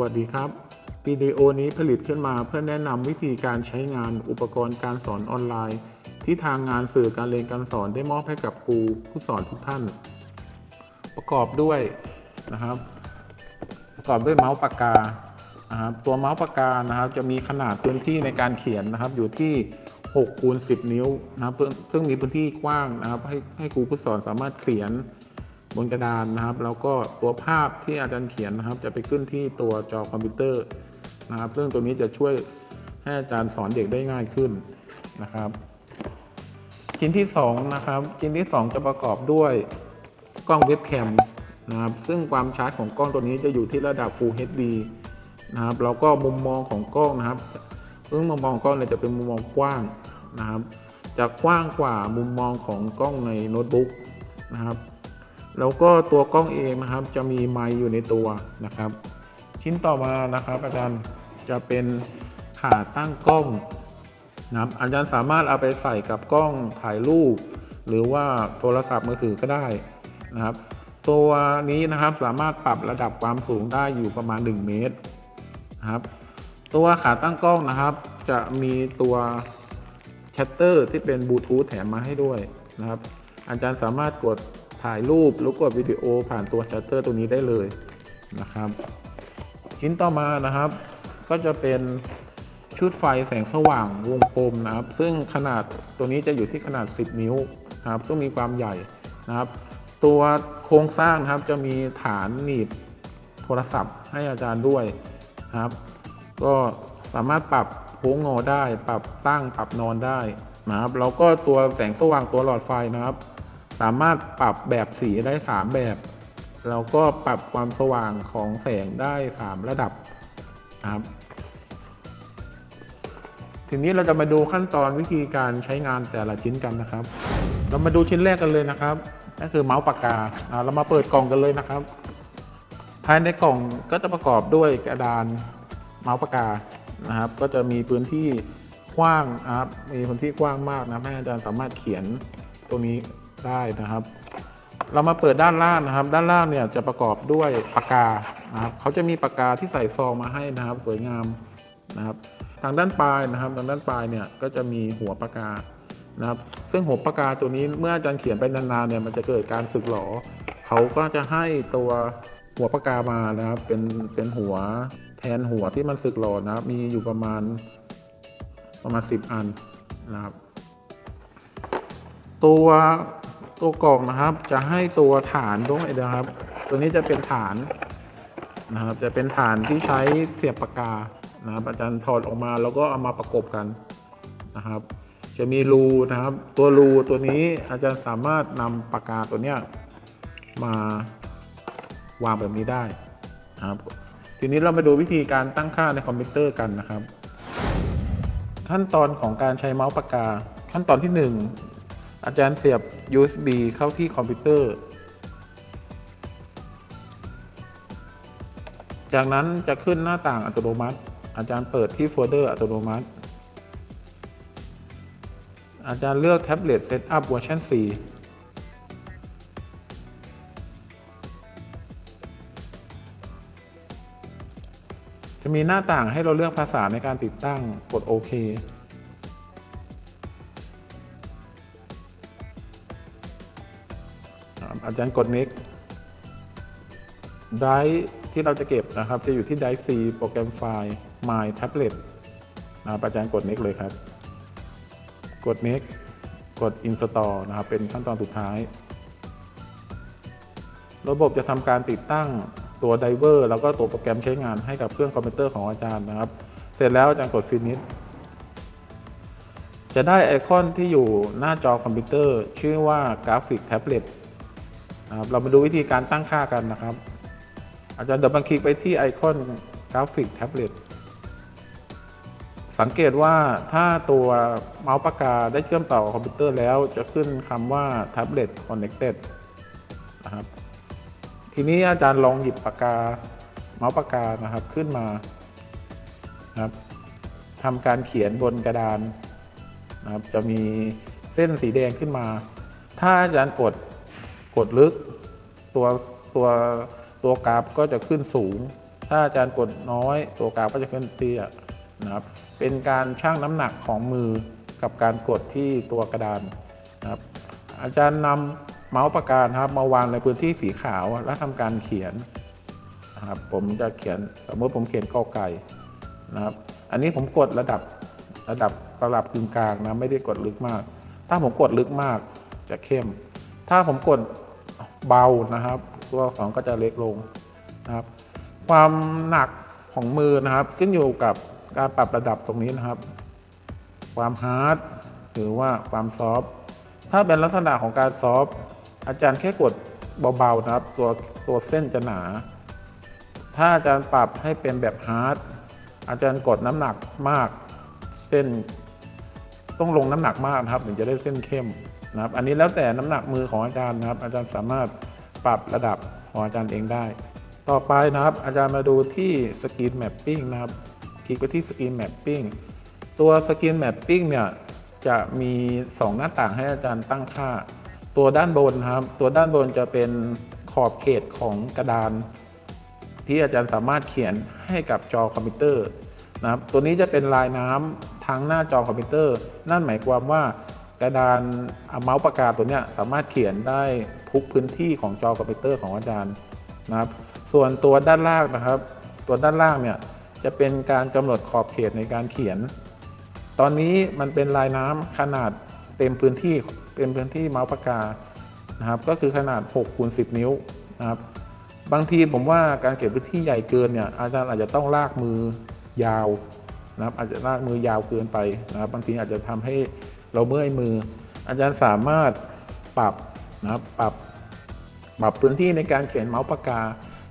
วัสดีครับวิดีโอนี้ผลิตขึ้นมาเพื่อแนะนำวิธีการใช้งานอุปกรณ์การสอนออนไลน์ ที่ทางงานสื่อการเรียนการสอนได้มอบให้กับครูผู้สอนทุกท่าน ประกอบด้วยนะครับ ประกอบด้วยเมาส์ปากกานะครับตัวเมาส์ปากกานะครับ จะมีขนาดพื้นที่ในการเขียนนะครับ อยู่ที่6คูณ10 นิ้วนะครับซึ่งซึ่งมีพื้นที่กว้างนะครับ ให้ให้ครูผู้สอนสามารถเขียน บนกระดานนะครับ แล้วก็ตัวภาพที่อาจารย์เขียนนะครับ จะไปขึ้นที่ตัวจอคอมพิวเตอร์นะครับ ซึ่งตัวนี้จะช่วยให้อาจารย์สอนเด็กได้ง่ายขึ้นนะครับ ชิ้นที่2นะครับ ชิ้นที่ 2 จะประกอบด้วยกล้องเว็บแคมนะครับ ซึ่งความชาร์จของกล้องตัวนี้จะอยู่ที่ระดับ Full HD นะครับ แล้วก็มุมมองของกล้องนะครับซึ่งมุมมองของกล้องเนี่ยจะเป็นมุมมองกว้างนะครับ จะกว้างกว่ามุมมองของกล้องในโน้ตบุ๊กนะครับ แล้วก็ตัวกล้องเองนะครับจะมีไมค์อยู่ในตัวนะครับ ชิ้นต่อมานะครับ อาจารย์จะเป็นขาตั้งกล้องนะครับอาจารย์สามารถเอาไปใส่กับกล้องถ่ายรูป หรือว่าโทรศัพท์มือถือก็ได้นะครับ ตัวนี้นะครับสามารถปรับระดับความสูงได้อยู่ประมาณ 1 เมตรนะครับตัวขาตั้งกล้องนะครับ จะมีตัวชัตเตอร์ที่เป็นบลูทูธแถมมาให้ด้วยนะครับ อาจารย์สามารถกด ถ่ายรูปหรือกดวิดีโอผ่านตัวชัตเตอร์ตัวนี้ได้เลยนะครับ ชิ้นต่อมานะครับ ก็จะเป็นชุดไฟแสงสว่างวงกลมนะครับ ซึ่งขนาดตัวนี้จะอยู่ที่ขนาด 10 นิ้วนะครับซึ่งมีความใหญ่นะครับ ตัวโครงสร้างนะครับจะมีฐานหนีบโทรศัพท์ให้อาจารย์ด้วยนะครับ ก็สามารถปรับโค้งงอได้ ปรับตั้งปรับนอนได้นะครับแล้วก็ตัวแสงสว่างตัวหลอดไฟนะครับ สามารถปรับแบบสีได้ 3 แบบ แล้วก็ปรับความสว่างของแสงได้ 3 ระดับนะครับทีนี้เราจะมาดูขั้นตอนวิธีการใช้งานแต่ละชิ้นกันนะครับ เรามาดูชิ้นแรกกันเลยนะครับนั่นคือเมาส์ปากกาเรามาเปิดกล่องกันเลยนะครับ ภายในกล่องก็จะประกอบด้วยกระดานเมาส์ปากกานะครับ ก็จะมีพื้นที่กว้างนะครับมีพื้นที่กว้างมากนะให้อาจารย์สามารถเขียนตรงนี้ ได้นะครับ เรามาเปิดด้านล่างนะครับ ด้านล่างเนี่ยจะประกอบด้วยปากกานะครับเขาจะมีปากกาที่ใส่ซองมาให้นะครับ สวยงามนะครับ ทางด้านปลายนะครับ ทางด้านปลายเนี่ยก็จะมีหัวปากกานะครับ ซึ่งหัวปากกาตัวนี้เมื่ออาจารย์เขียนไปนานๆเนี่ยมันจะเกิดการสึกหรอเขาก็จะให้ตัวหัวปากกามานะครับ เป็นเป็นหัวแทนหัวที่มันสึกหรอนะครับ มีอยู่ประมาณประมาณ 10 อันนะครับ ตัว ตัวกล่องนะครับ จะให้ตัวฐานด้วยนะครับ ตัวนี้จะเป็นฐานนะครับ จะเป็นฐานที่ใช้เสียบปากกานะครับอาจารย์ถอดออกมาแล้วก็เอามาประกบกันนะครับ จะมีรูนะครับ ตัวรูตัวนี้อาจารย์สามารถนำปากกาตัวเนี้ยมาวางแบบนี้ได้นะครับ ทีนี้เรามาดูวิธีการตั้งค่าในคอมพิวเตอร์กันนะครับ ขั้นตอนของการใช้เมาส์ปากกา ขั้นตอนที่ 1 อาจารย์เสียบ USB เข้าที่คอมพิวเตอร์ จากนั้นจะขึ้นหน้าต่างอัตโนมัติ อาจารย์เปิดที่โฟลเดอร์อัตโนมัติ อาจารย์เลือกแท็บเล็ตเซตอัพเวอร์ชัน4จะมีหน้าต่างให้เราเลือกภาษาในการติดตั้ง กดโอเค อาจารย์กด next ไดร์ที่เราจะเก็บนะครับ จะอยู่ที่ไดรฟ์ C โปรแกรมไฟล์ My Tablet นะครับอาจารย์กด next เลยครับ กด next กด install นะครับ เป็นขั้นตอนสุดท้าย ระบบจะทำการติดตั้งตัวไดเวอร์แล้วก็ตัวโปรแกรมใช้งานให้กับเครื่องคอมพิวเตอร์ของอาจารย์นะครับ เสร็จแล้วอาจารย์กด finish จะได้ไอคอนที่อยู่หน้าจอคอมพิวเตอร์ ชื่อว่ากราฟิกแท็บเล็ต นะครับเรามาดูวิธีการตั้งค่ากันนะครับ อาจารย์เดับเบิลคลิกไปที่ไอคอนกราฟิกแท็บเล็ตสังเกตว่าถ้าตัวเมาส์ปากกาได้เชื่อมต่อคอมพิวเตอร์แล้วจะขึ้นคำว่า Tablet Connected นะครับ ทีนี้อาจารย์ลองหยิบปากกาเมาส์ปากกานะครับขึ้นมานะครับทำการเขียนบนกระดานนะครับจะมีเส้นสีแดงขึ้นมา ถ้าอาจารย์กด กดลึก ตัวตัวตัวกราฟก็จะขึ้นสูง ถ้าอาจารย์กดน้อย ตัวกลางก็จะขึ้นเตี้ยนะครับเป็นการชั่งน้ำหนักของมือกับการกดที่ตัวกระดานนะครับอาจารย์นำเมาส์ปากกาครับมาวางในพื้นที่สีขาวแล้วทำการเขียนนะครับผมจะเขียนสมมติผมเขียนกอไก่นะครับอันนี้ผมกดระดับระดับระดับกึ่งกลางนะไม่ได้กดลึกมาก ถ้าผมกดลึกมากจะเข้ม ถ้าผมกด เบานะครับ ตัวอักษรก็จะเล็กลงนะครับ ความหนักของมือนะครับ ขึ้นอยู่กับการปรับระดับตรงนี้นะครับ ความฮาร์ดหรือว่าความซอฟต์ถ้าเป็นลักษณะของการซอฟต์อาจารย์แค่กดเบาๆนะครับ ตัวตัวเส้นจะหนา ถ้าอาจารย์ปรับให้เป็นแบบฮาร์ดอาจารย์กดน้ำหนักมาก เส้นต้องลงน้ำหนักมากนะครับ ถึงจะได้เส้นเข้ม นะครับอันนี้แล้วแต่น้ำหนักมือของอาจารย์นะครับ อาจารย์สามารถปรับระดับของอาจารย์เองได้ ต่อไปนะครับ อาจารย์มาดูที่สกรีนแมปปิ้งนะครับ คลิกไปที่สกรีนแมปปิ้งตัวสกรีนแมปปิ้งเนี่ยจะมี 2 หน้าต่างให้อาจารย์ตั้งค่า ตัวด้านบนครับ ตัวด้านบนจะเป็นขอบเขตของกระดาน ที่อาจารย์สามารถเขียนให้กับจอคอมพิวเตอร์นะครับ ตัวนี้จะเป็นลายน้ำทั้งหน้าจอคอมพิวเตอร์ นั่นหมายความว่า กระดานเมาส์ปากกาตัวนี้สามารถเขียนได้ทุกพื้นที่ของจอคอมพิวเตอร์ของอาจารย์นะครับ ส่วนตัวด้านล่างนะครับ ตัวด้านล่างเนี่ยจะเป็นการกำหนดขอบเขตในการเขียน ตอนนี้มันเป็นลายน้ำขนาดเต็มพื้นที่เต็มพื้นที่เมาส์ปากกานะครับ ก็คือขนาด6คูณ10 นิ้วนะครับ บางทีผมว่าการเขียนพื้นที่ใหญ่เกินเนี่ยอาจารย์อาจจะต้องลากมือยาวนะครับ อาจจะลากมือยาวเกินไปนะครับ บางทีอาจจะทำให้ เราเมื่อยมือ อาจารย์สามารถปรับนะครับปรับปรับพื้นที่ในการเขียนเมาส์ปากกา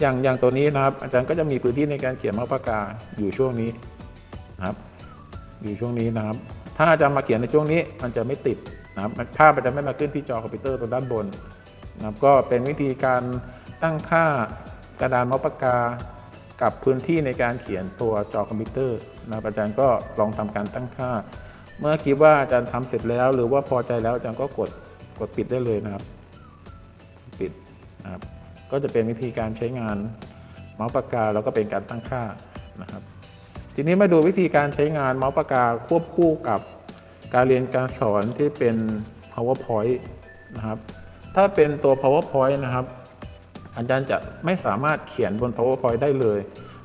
อย่างอย่างตัวนี้นะครับ อาจารย์ก็จะมีพื้นที่ในการเขียนเมาส์ปากกาอยู่ช่วงนี้นะครับอยู่ช่วงนี้นะครับ ถ้าอาจารย์มาเขียนในช่วงนี้มันจะไม่ติดนะครับภาพมันจะไม่มาขึ้นที่จอคอมพิวเตอร์ตัวด้านบนนะครับก็เป็นวิธีการตั้งค่ากระดานเมาส์ปากกากับพื้นที่ในการเขียนตัวจอคอมพิวเตอร์นะอาจารย์ก็ลองทำการตั้งค่า เมื่อคิดว่าอาจารย์ทำเสร็จแล้ว หรือว่าพอใจแล้วอาจารย์ก็กดกดปิดได้เลยนะครับ ปิดนะครับ ก็จะเป็นวิธีการใช้งานเมาส์ปากกาแล้วก็เป็นการตั้งค่านะครับ ทีนี้มาดูวิธีการใช้งานเมาส์ปากกาควบคู่กับการเรียนการสอนที่เป็น powerpoint นะครับ ถ้าเป็นตัว powerpoint นะครับ อาจารย์จะไม่สามารถเขียนบน powerpoint ได้เลย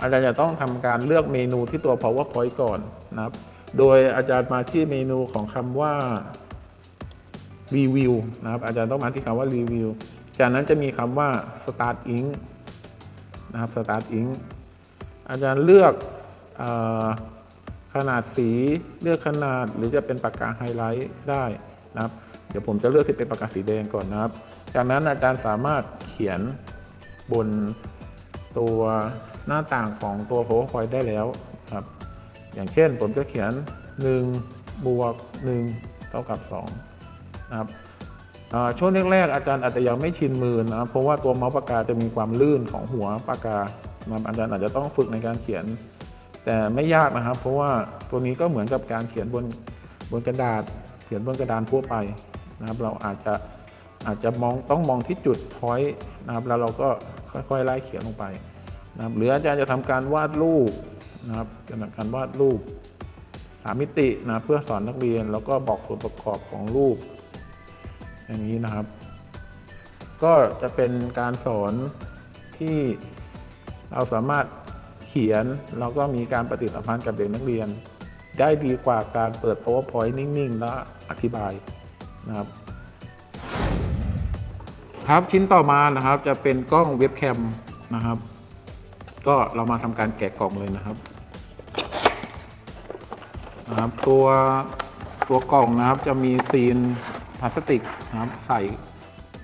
อาจารย์จะต้องทำการเลือกเมนูที่ตัว powerpoint ก่อนนะครับ โดยอาจารย์มาที่เมนูของคำว่ารีวิวนะครับ อาจารย์ต้องมาที่คำว่ารีวิวจากนั้นจะมีคำว่า start ink นะครับ start ink อาจารย์เลือกอขนาดสีเลือกขนาดหรือจะเป็นปากกาไฮไลท์ได้นะครับ เดี๋ยวผมจะเลือกที่เป็นปากกาสีแดงก่อนนะครับ จากนั้นอาจารย์สามารถเขียนบนตัวหน้าต่างของตัว PowerPoint ได้แล้วครับ อย่างเช่นผมจะเขียน 1 บวก 1 เท่ากับ 2 นะครับช่วงแรกๆอาจารย์อาจจะยังไม่ชินมือนะครับเพราะว่าตัวเมาส์ปากกาจะมีความลื่นของหัวปากกานะครับอาจารย์อาจจะต้องฝึกในการเขียน แต่ไม่ยากนะครับ เพราะว่าตัวนี้ก็เหมือนกับการเขียนบนบนกระดาษ เขียนบนกระดานทั่วไปนะครับ เราอาจจะอาจจะมองต้องมองที่จุดพอยต์นะครับแล้วเราก็ค่อยๆไล่เขียนลงไปนะครับหรืออาจารย์จะทำการวาดรูป นะครับจะทำการวาดรูปสามมิตินะเพื่อสอนนักเรียนแล้วก็บอกส่วนประกอบของรูป อย่างนี้นะครับ ก็จะเป็นการสอนที่เราสามารถเขียนแล้วก็มีการปฏิสัมพันธ์กับเด็กนักเรียน ได้ดีกว่าการเปิด powerpoint นิ่งๆ และอธิบายนะครับ ครับชิ้นต่อมานะครับจะเป็นกล้องเว็บแคมนะครับ ก็เรามาทำการแกะกล่องเลยนะครับ นะครับตัวตัวกล่องนะครับจะมีซีนพลาสติกนะครับใส่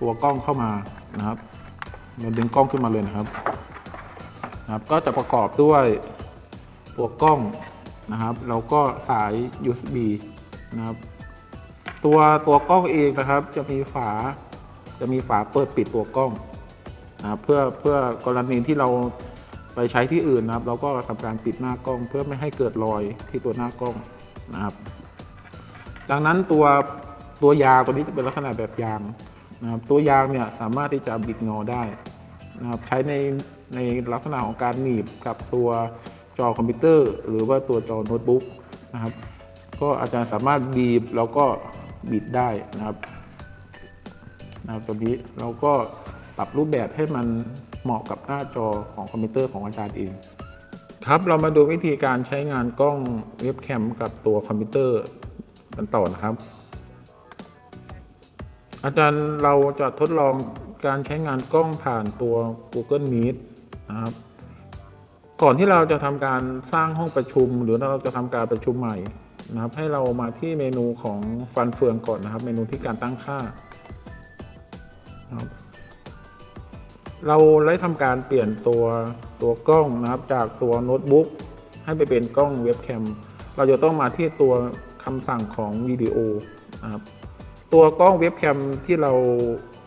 ตัวกล้องเข้ามานะครับเราดึงกล้องขึ้นมาเลยนะครับนะครับ ก็จะประกอบด้วยตัวกล้องนะครับแล้วก็สาย USB นะครับ ตัวตัวกล้องเองนะครับ จะมีฝาจะมีฝาเปิดปิดตัวกล้องนะเพื่อเพื่อกรณีที่เรา ไปใช้ที่อื่นนะครับ เราก็ทำการปิดหน้ากล้องเพื่อไม่ให้เกิดรอยที่ตัวหน้ากล้องนะครับ จากนั้นตัวตัวยางตัวนี้จะเป็นลักษณะแบบยางนะครับตัวยางเนี่ยสามารถที่จะบิดงอได้นะครับใช้ในในลักษณะของการหนีบกับตัวจอคอมพิวเตอร์ หรือว่าตัวจอโน้ตบุ๊กนะครับ ก็อาจารย์สามารถบีบแล้วก็บิดได้นะครับนะครับตัวนี้เราก็ปรับรูปแบบให้มัน เหมาะกับหน้าจอของคอมพิวเตอร์ของอาจารย์เองครับเรามาดูวิธีการใช้งานกล้องเว็บแคมกับตัวคอมพิวเตอร์กันต่อนะครับ อาจารย์เราจะทดลองการใช้งานกล้องผ่านตัว Google Meet นะครับก่อนที่เราจะทำการสร้างห้องประชุม หรือเราจะทำการประชุมใหม่นะครับ ให้เรามาที่เมนูของฟันเฟืองก่อนนะครับ เมนูที่การตั้งค่านะครับ เราได้ทำการเปลี่ยนตัวตัวกล้องนะครับจากตัวโน้ตบุ๊กให้ไปเป็นกล้องเว็บแคม เราจะต้องมาที่ตัวคำสั่งของวิดีโอนะครับตัวกล้องเว็บแคมที่เรา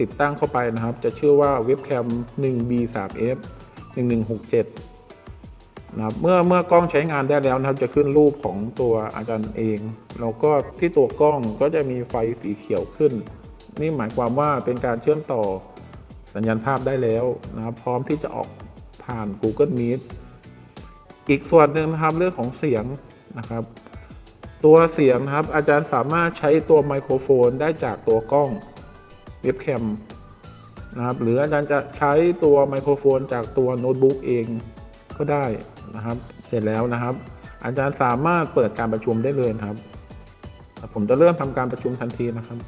ติดตั้งเข้าไปนะครับ จะชื่อว่าเว็บแคม 1B3F 1167นะครับเมื่อเมื่อกล้องใช้งานได้แล้วนะครับ จะขึ้นรูปของตัวอาจารย์เองแล้วก็ที่ตัวกล้องก็จะมีไฟสีเขียวขึ้น นี่หมายความว่าเป็นการเชื่อมต่อ สัญญาณภาพได้แล้วนะครับพร้อมที่จะออกผ่าน Google Meet อีกส่วนหนึ่งนะครับเรื่องของเสียงนะครับ ตัวเสียงนะครับอาจารย์สามารถใช้ตัวไมโครโฟนได้จากตัวกล้องเว็บแคมนะครับหรืออาจารย์จะใช้ตัวไมโครโฟนจากตัวโน้ตบุ๊กเองก็ได้นะครับ เสร็จแล้วนะครับ อาจารย์สามารถเปิดการประชุมได้เลยครับ ผมจะเริ่มทำการประชุมทันทีนะครับ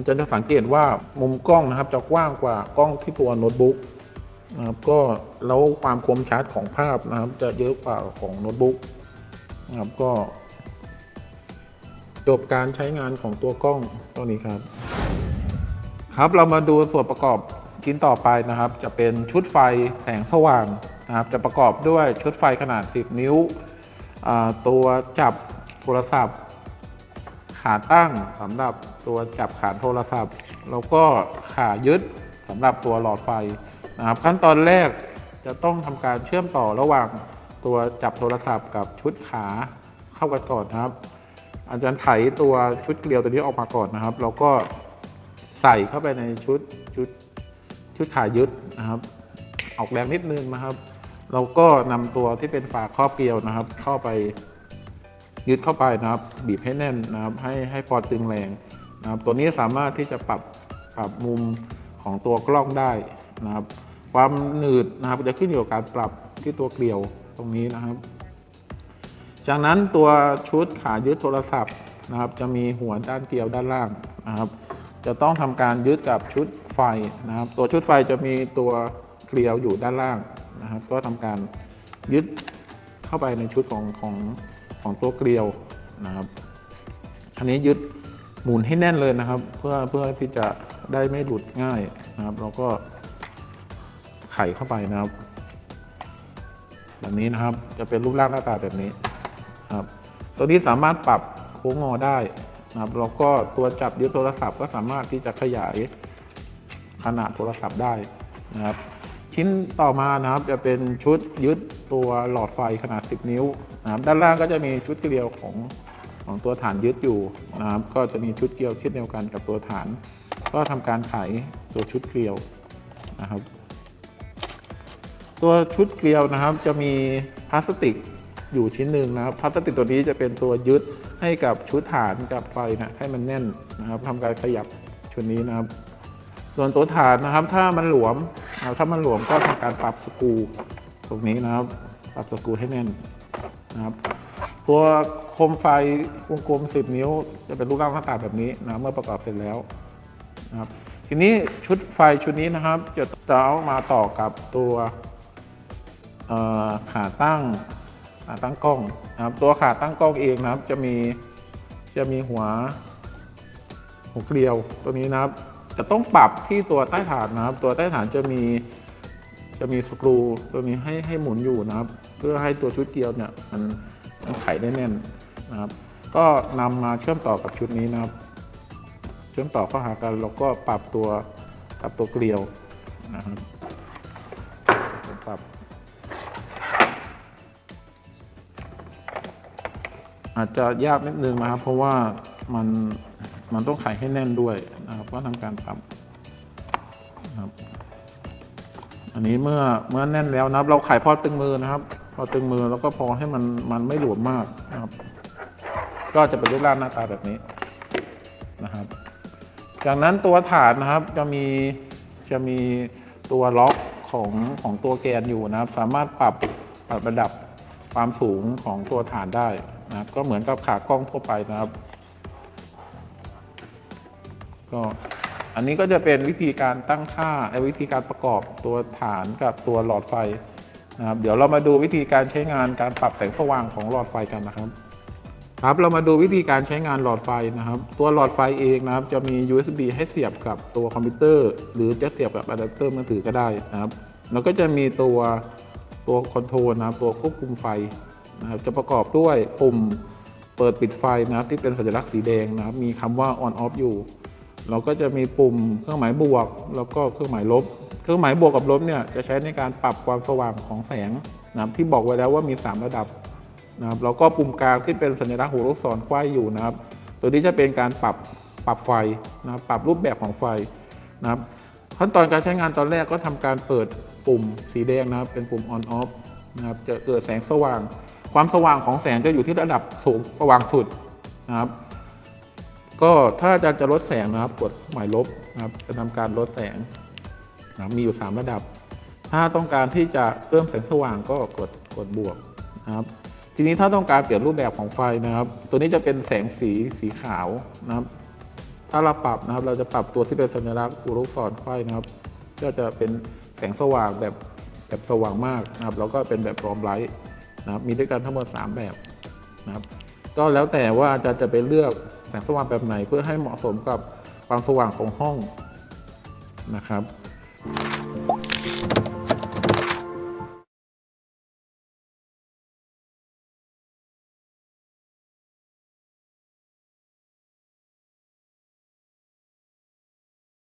อาจารย์จะสังเกตว่ามุมกล้องนะครับจะกว้างกว่ากล้องที่ตัวโน้ตบุ๊กนะครับก็แล้วความคมชัดของภาพนะครับ จะเยอะกว่าของโน้ตบุ๊กนะครับก็ จบการใช้งานของตัวกล้องตัวนี้ครับ ครับเรามาดูส่วนประกอบชิ้นต่อไปนะครับ จะเป็นชุดไฟแสงสว่างนะครับ จะประกอบด้วยชุดไฟขนาด 10 นิ้ว ตัวจับโทรศัพท์ ขาตั้งสำหรับ ตัวจับขาโทรศัพท์ แล้วก็ขายึดสำหรับตัวหลอดไฟนะครับขั้นตอนแรกจะต้องทำการเชื่อมต่อระหว่างตัวจับโทรศัพท์กับชุดขาเข้ากันก่อนนะครับ อาจารย์ไถตัวชุดเกลียวตัวนี้ออกมาก่อนนะครับ แล้วก็ใส่เข้าไปในชุดชุดชุดขายึดนะครับ ออกแรงนิดนึงนะครับเราก็นำตัวที่เป็นฝาครอบเกลียวนะครับ เข้าไปยึดเข้าไปนะครับ บีบให้แน่นนะครับ ให้ให้พอตึงแรง นะครับตัวนี้สามารถที่จะปรับปรับมุมของตัวกล้องได้นะครับ ความหนืดนะครับจะขึ้นอยู่กับการปรับที่ตัวเกลียวตรงนี้นะครับ จากนั้นตัวชุดขายึดโทรศัพท์นะครับ จะมีหัวด้านเกลียวด้านล่างนะครับ จะต้องทำการยึดกับชุดไฟนะครับ ตัวชุดไฟจะมีตัวเกลียวอยู่ด้านล่างนะครับ ก็ทำการยึดเข้าไปในชุดของของของตัวเกลียวนะครับ อันนี้ยึด หมุนให้แน่นเลยนะครับ เพื่อเพื่อที่จะได้ไม่หลุดง่ายนะครับเราก็ไข่เข้าไปนะครับ แบบนี้นะครับจะเป็นรูปร่างหน้าตาแบบนี้ครับ ตัวนี้สามารถปรับโค้งงอได้นะครับแล้วก็ตัวจับยึดโทรศัพท์ก็สามารถที่จะขยายขนาดโทรศัพท์ได้นะครับ ชิ้นต่อมานะครับจะเป็นชุดยึดตัวหลอดไฟขนาด 10 นิ้วนะครับด้านล่างก็จะมีชุดเกลียวของ ของตัวฐานยึดอยู่นะครับก็จะมีชุดเกลียวเช่นเดียวกันกับตัวฐาน ก็ทำการไขตัวชุดเกลียวนะครับ ตัวชุดเกลียวนะครับจะมีพลาสติกอยู่ชิ้นหนึ่งนะครับพลาสติกตัวนี้จะเป็นตัวยึดให้กับชุดฐานกับไฟนะให้มันแน่นนะครับทำการขยับชุดนี้นะครับ ส่วนตัวฐานนะครับ ถ้ามันหลวมนะถ้ามันหลวมก็ทำการปรับสกรูตรงนี้นะครับ ปรับสกรูให้แน่นนะครับ ตัว มไฟวงกลม 10 นิ้ว จะเป็นรูปร่างหน้าตาแบบนี้นะเมื่อประกอบเสร็จแล้วนะครับทีนี้ชุดไฟชุดนี้นะครับ จะจะเอามาต่อกับตัวขาตั้งขาตั้งกล้องนะครับ ตัวขาตั้งกล้องเองนะครับ จะมีจะมีหัวหัวเกลียวตัวนี้นะครับ จะต้องปรับที่ตัวใต้ฐานนะครับ ตัวใต้ฐานจะมีจะมีสกรูตัวนี้ให้ให้หมุนอยู่นะครับ เพื่อให้ตัวชุดเกลียวเนี่ยมันมันไขได้แน่น นะครับ ก็นำมาเชื่อมต่อกับชุดนี้นะครับ เชื่อมต่อเข้าหากันแล้วก็ปรับตัวกับตัวเกลียวนะครับปรับ อาจจะยากนิดนึงนะครับ เพราะว่ามันมันต้องไขให้แน่นด้วยนะครับ ก็ทำการปรับนะครับอันนี้เมื่อเมื่อแน่นแล้วนะครับ เราไขพอตึงมือนะครับ พอตึงมือแล้วก็พอให้มันมันไม่หลวมมากนะครับ ก็จะเป็นรูปร่างหน้าตาแบบนี้นะครับ จากนั้นตัวฐานนะครับจะมีจะมีตัวล็อกของของตัวแกนอยู่นะครับ สามารถปรับปรับระดับความสูงของตัวฐานได้นะก็เหมือนกับขากล้องทั่วไปนะครับก็อันนี้ก็จะเป็นวิธีการตั้งค่าไอ้วิธีการประกอบตัวฐานกับตัวหลอดไฟนะครับ เดี๋ยวเรามาดูวิธีการใช้งานการปรับแสงสว่างของหลอดไฟกันนะครับ ครับเรามาดูวิธีการใช้งานหลอดไฟนะครับ ตัวหลอดไฟเองนะครับ จะมี USB ให้เสียบกับตัวคอมพิวเตอร์ หรือจะเสียบกับอะแดปเตอร์มือถือก็ได้นะครับ แล้วก็จะมีตัวตัวคอนโทรลนะครับ ตัวควบคุมไฟนะครับจะประกอบด้วยปุ่มเปิดปิดไฟนะครับ ที่เป็นสัญลักษณ์สีแดงนะครับ มีคำว่า on off อยู่เราก็จะมีปุ่มเครื่องหมายบวก แล้วก็เครื่องหมายลบ เครื่องหมายบวกกับลบเนี่ยจะใช้ในการปรับความสว่างของแสงนะครับที่บอกไว้แล้วว่ามี 3 ระดับ นะครับแล้วก็ปุ่มกลางที่เป็นสัญลักษณ์หัวลูกศรไขว้อยู่นะครับ ตัวนี้จะเป็นการปรับปรับไฟนะครับปรับรูปแบบของไฟนะครับขั้นตอนการใช้งานตอนแรกก็ทำการเปิดปุ่มสีแดงนะครับ เป็นปุ่ม on off นะครับจะเกิดแสงสว่าง ความสว่างของแสงจะอยู่ที่ระดับสูงสว่างสุดนะครับ ก็ถ้าอาจารย์จะลดแสงนะครับกดหมายลบนะครับจะทำการลดแสงนะมีอยู่ 3 ระดับ ถ้าต้องการที่จะเพิ่มแสงสว่างก็กดกดบวกนะครับ ทีนี้ถ้าต้องการเปลี่ยนรูปแบบของไฟนะครับ ตัวนี้จะเป็นแสงสีสีขาวนะครับ ถ้าเราปรับนะครับ เราจะปรับตัวที่เป็นสัญลักษณ์อุรุศรไฟนะครับ ก็จะเป็นแสงสว่างแบบแบบสว่างมากนะครับ แล้วก็เป็นแบบรอมไลท์นะครับ มีด้วยกันทั้งหมด 3 แบบนะครับ ก็แล้วแต่ว่าอาจารย์จะไปเลือกแสงสว่างแบบไหนเพื่อให้เหมาะสมกับความสว่างของห้องนะครับ